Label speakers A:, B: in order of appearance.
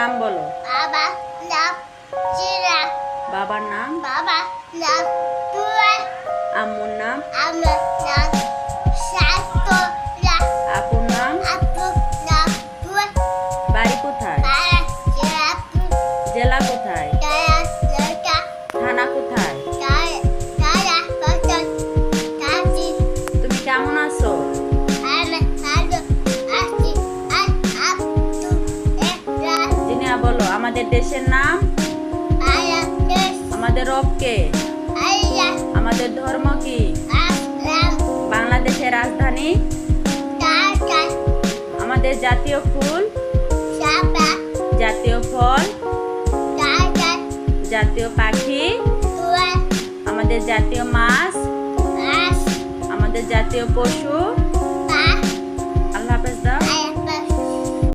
A: নাম বলো।
B: বাবা নাম চিরা
A: বাবার নাম?
B: বাবা নাম তুয়া
A: আম্মুর নাম?
B: আমার নাম সাতরা
A: আপুর নাম? বাড়ি কোথায়? জেলা থানা তুমি কেমন আছো? আমাদের দেশের নাম? আমাদের রবকে
B: কে?
A: আমাদের ধর্ম কি? বাংলাদেশের রাজধানী? আমাদের জাতীয় ফুল? জাতীয় ফল? জাতীয় পাখি? আমাদের জাতীয় মাছ? আমাদের জাতীয় পশু?